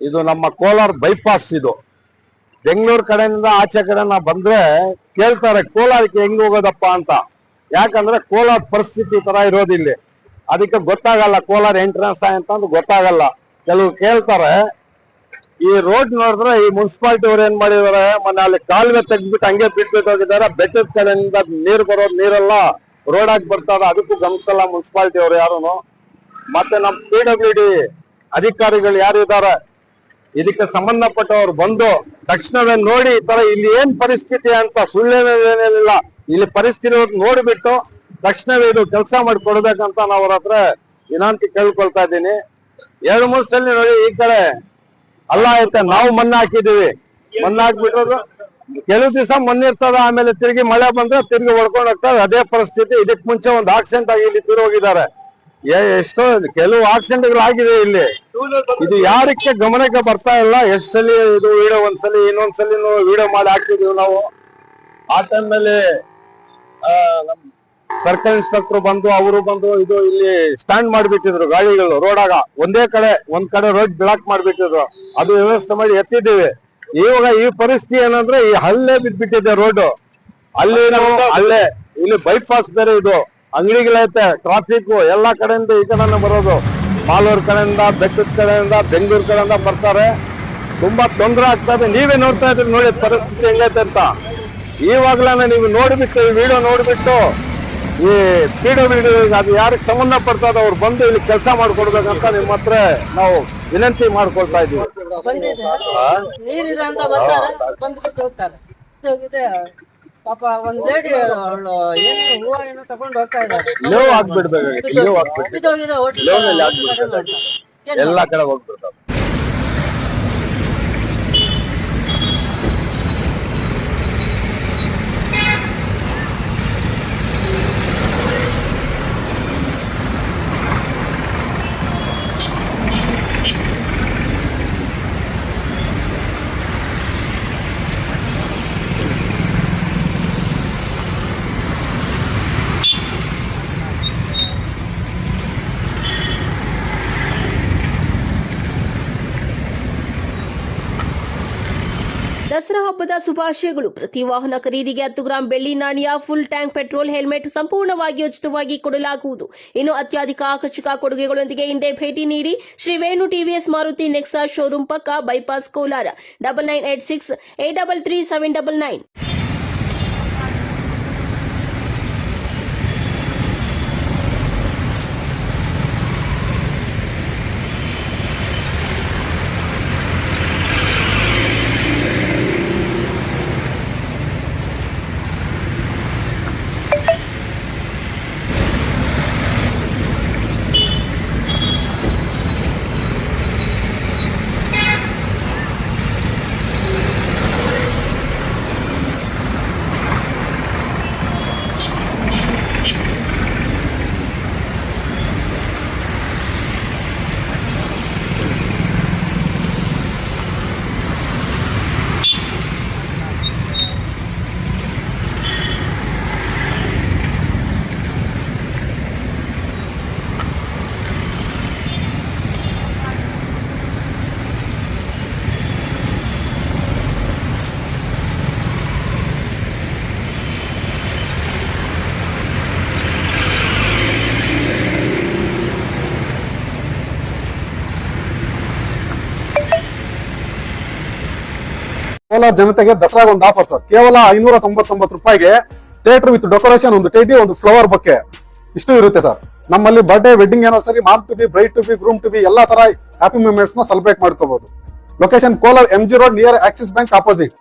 ಇದು ನಮ್ಮ ಕೋಲಾರ ಬೈಪಾಸ್ ಇದು. ಬೆಂಗಳೂರು ಕಡೆಯಿಂದ ಆಚೆ ಕಡೆ ನಾವು ಬಂದ್ರೆ ಕೇಳ್ತಾರೆ, ಕೋಲಾರಕ್ಕೆ ಹೆಂಗ್ ಹೋಗೋದಪ್ಪ ಅಂತ. ಯಾಕಂದ್ರೆ ಕೋಲಾರ ಪರಿಸ್ಥಿತಿ ತರ ಇರೋದಿಲ್ಲ ಅದಕ್ಕೆ ಗೊತ್ತಾಗಲ್ಲ, ಕೋಲಾರ ಎಂಟ್ರೆನ್ಸ್ ಅಂದ್ರೆ ಗೊತ್ತಾಗಲ್ಲ. ಕೆಲವು ಕೇಳ್ತಾರೆ, ಈ ರೋಡ್ ನೋಡಿದ್ರೆ ಈ ಮುನ್ಸಿಪಾಲಿಟಿ ಅವ್ರು ಏನ್ ಮಾಡಿದಾರೆ, ಮೊನ್ನೆ ಅಲ್ಲಿ ಕಾಲುವೆ ತೆಗ್ದ್ಬಿಟ್ಟು ಹಂಗೆ ಬಿಟ್ಬಿಟ್ಟು ಹೋಗಿದ್ದಾರೆ. ಬೆಟ್ಟದ ಕಡೆಯಿಂದ ನೀರು ಬರೋ ನೀರೆಲ್ಲ ರೋಡ್ ಆಗಿ ಬರ್ತಾರ ಅದಕ್ಕೂ ಗಮನಿಸಲ್ಲ ಮುನ್ಸಿಪಾಲಿಟಿ ಅವ್ರು ಯಾರು ಮತ್ತೆ ನಮ್ಮ ಪಿ ಡಬ್ಲ್ಯೂ ಡಿ ಅಧಿಕಾರಿಗಳು ಯಾರು ಇದ್ದಾರೆ ಇದಕ್ಕೆ ಸಂಬಂಧಪಟ್ಟವರು ಬಂದು ತಕ್ಷಣವೇ ನೋಡಿ, ಈ ತರ ಇಲ್ಲಿ ಏನ್ ಪರಿಸ್ಥಿತಿ ಅಂತ ಸುಳ್ಳೇನೇನಿಲ್ಲ. ಇಲ್ಲಿ ಪರಿಸ್ಥಿತಿ ನೋಡಿಬಿಟ್ಟು ತಕ್ಷಣವೇ ಇದು ಕೆಲಸ ಮಾಡಿ ಕೊಡ್ಬೇಕಂತ ನಾವು ಅವ್ರ ಹತ್ರ ವಿನಂತಿ ಕೇಳ್ಕೊಳ್ತಾ ಇದ್ದೀನಿ. ಎರಡು, ಮೂರು ಸಲ ನೋಡಿ, ಈ ಕಡೆ ಅಲ್ಲ ಇರುತ್ತೆ, ನಾವು ಮಣ್ಣು ಹಾಕಿದೀವಿ ಮಣ್ಣು ಹಾಕ್ಬಿಟ್ರದು ಕೆಲವು ದಿವಸ ಮಣ್ಣು ಇರ್ತದ, ಆಮೇಲೆ ತಿರುಗಿ ಮಳೆ ಬಂದ್ರೆ ತಿರುಗಿ ಹೊಡ್ಕೊಂಡು ಹೋಗ್ತಾರೆ. ಅದೇ ಪರಿಸ್ಥಿತಿ, ಇದಕ್ ಮುಂಚೆ ಒಂದು ಆಕ್ಸಿಡೆಂಟ್ ಆಗಿ ಇಲ್ಲಿ ತಿರು ಹೋಗಿದ್ದಾರೆ. ಎ- ಎಷ್ಟೋ, ಕೆಲವು ಆಕ್ಸಿಡೆಂಟ್ ಆಗಿದೆ ಇಲ್ಲಿ. ಇದು ಯಾರಕ್ಕೆ ಗಮನಕ್ಕೆ ಬರ್ತಾ ಇಲ್ಲ? ಎಷ್ಟ್ ಸಲ ಇದು ವಿಡಿಯೋ ಒಂದ್ಸಲಿ ಇನ್ನೊಂದ್ಸಲಿ ವಿಡಿಯೋ ಮಾಡಿ ಹಾಕ್ತಿದೀವಿ ನಾವು. ಆ ಟೈಮ್ನಲ್ಲಿ ನಲ್ಲಿ ಸರ್ಕಲ್ ಇನ್ಸ್ಪೆಕ್ಟರ್ ಬಂದು ಅವರು ಬಂದು ಇದು ಇಲ್ಲಿ ಸ್ಟ್ಯಾಂಡ್ ಮಾಡಿಬಿಟ್ಟಿದ್ರು ಗಾಡಿಗಳು ರೋಡಾಗ. ಒಂದೇ ಕಡೆ ಒಂದ್ ಕಡೆ ರೋಡ್ ಬ್ಲಾಕ್ ಮಾಡ್ಬಿಟ್ಟಿದ್ರು. ಅದು ವ್ಯವಸ್ಥೆ ಮಾಡಿ ಎತ್ತಿದ್ದೀವಿ. ಇವಾಗ ಈ ಪರಿಸ್ಥಿತಿ ಏನಂದ್ರೆ ಈ ಹಲ್ಲೆ ಬಿದ್ದ್ಬಿಟ್ಟಿದೆ ರೋಡ್ ಅಲ್ಲಿ ನಾವು ಅಲ್ಲೇ ಇಲ್ಲಿ ಬೈಪಾಸ್ ಬೇರೆ ಇದು. ಅಂಗಡಿಗಳೈತೆ ಟ್ರಾಫಿಕ್ ಎಲ್ಲಾ ಕಡೆಯಿಂದ ಈ ಕಡೆನೇ ಬರೋದು. ಮಾಲೂರ್ ಕಡೆಯಿಂದ, ಬೆಟ್ಟದ ಕಡೆಯಿಂದ, ಬೆಂಗಳೂರು ಕಡೆಯಿಂದ ಬರ್ತಾರೆ. ತುಂಬಾ ತೊಂದರೆ ಆಗ್ತಾ ಇದೆ. ನೀವೇ ನೋಡ್ತಾ ಇದ್ರಿ ನೋಡಿ ಪರಿಸ್ಥಿತಿ ಹೆಂಗೈತೆ ಅಂತ. ಇವಾಗ್ಲೇ ನೀವು ನೋಡಿಬಿಟ್ಟು, ಈ ವಿಡಿಯೋ ನೋಡಿಬಿಟ್ಟು, ಈ ಪಿ ಡಬ್ಲ್ಯೂ ಅದು ಯಾರಿಗೆ ಸಂಬಂಧ ಪಡ್ತದ ಅವ್ರು ಬಂದು ಇಲ್ಲಿ ಕೆಲಸ ಮಾಡ್ಕೊಡ್ಬೇಕಂತ ನಿಮ್ಮ ಹತ್ರ ನಾವು ವಿನಂತಿ ಮಾಡ್ಕೊಳ್ತಾ ಇದೀವಿ ಪಾಪ ಒಂದ್ ಲೇಡಿ ಅವಳು ಏನು ಹೂವ ಏನೋ ತಗೊಂಡು ಹೋಗ್ತಾ ಇದ್ದಾರೆ ಲೋ ಆಗ್ಬಿಡ್ಬೇಕಾಗಿತ್ತು ಲೋ ಲೋನಲ್ಲಿ ಎಲ್ಲಾ ಕಡೆ ಹೋಗ್ಬಿಡ್ತಾವೆ ಹಬ್ಬದ ಶುಭಾಶಯಗಳು. ಪ್ರತಿ ವಾಹನ ಖರೀದಿಗೆ ಹತ್ತು ಗ್ರಾಂ ಬೆಳ್ಳಿ ನಾಣ್ಯ ಫುಲ್ ಟ್ಯಾಂಕ್ ಪೆಟ್ರೋಲ್ ಹೆಲ್ಮೆಟ್ ಸಂಪೂರ್ಣವಾಗಿ ಉಚಿತವಾಗಿ ಕೊಡಲಾಗುವುದು. ಇನ್ನು ಅತ್ಯಧಿಕ ಆಕರ್ಷಕ ಕೊಡುಗೆಗಳೊಂದಿಗೆ ಹಿಂದೆ ಭೇಟಿ ನೀಡಿ ಶ್ರೀ ವೇಣು ಟಿವಿಎಸ್ ಮಾರುತಿ ನೆಕ್ಸಾ ಶೋರೂಮ್ ಪಕ್ಕ bypass Kolar. Double nine eight six eight double three seven double nine Kolar ಜನತೆಗೆ ದಸರಾಗ ಒಂದು ಆಫರ್ ಸರ್ ಕೇವಲ ಐನೂರ ತೊಂಬತ್ತೊಂಬತ್ತು ರೂಪಾಯಿಗೆ ಥಿಯೇಟರ್ ವಿತ್ ಡೆಕೋರೇಷನ್ ಒಂದು ಟೇಟಿ ಒಂದು ಫ್ಲವರ್ ಬಗ್ಗೆ ಇಷ್ಟು ಇರುತ್ತೆ ಸರ್ ನಮ್ಮಲ್ಲಿ birthday wedding anniversary mom to be bride to be groom to be ಎಲ್ಲಾ ತರ ಹ್ಯಾಪಿ ಮೂಮೆಂಟ್ಸ್ನ ಸೆಲೆಬ್ರೇಟ್ ಮಾಡ್ಕೋಬಹುದು location Kolar M G road near Axis bank opposite